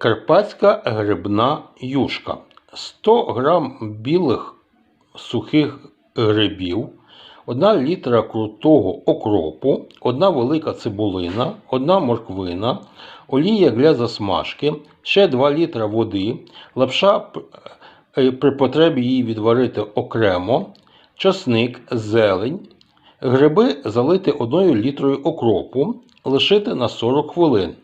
Карпатська грибна юшка. 100 грам білих сухих грибів, 1 літра крутого окропу, 1 велика цибулина, 1 морквина, олія для засмажки, ще 2 літра води, лапша е, при потребі її відварити окремо, часник, зелень, гриби залити 1 літрою окропу, лишити на 40 хвилин.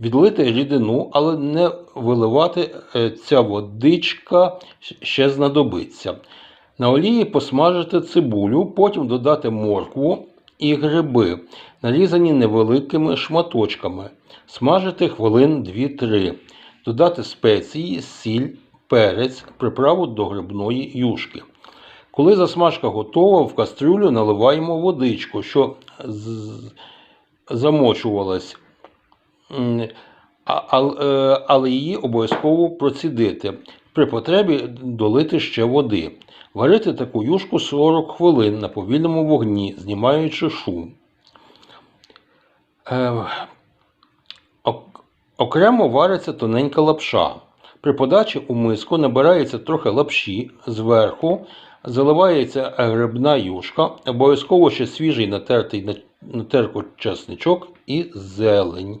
Відлити рідину, але не виливати е, ця водичка ще знадобиться. На олії посмажити цибулю, потім додати моркву і гриби, нарізані невеликими шматочками. Смажити хвилин 2-3. Додати спеції, сіль, перець, приправу до грибної юшки. Коли засмажка готова, в кастрюлю наливаємо водичку, що замочувалась але її обов'язково процідити. При потребі долити ще води. Варити таку юшку 40 хвилин на повільному вогні, знімаючи шум. Е, Окремо вариться тоненька лапша. При подачі у миску набирається трохи лапші зверху, заливається грибна юшка, обов'язково ще свіжий натертий на на терку чесничок і зелень.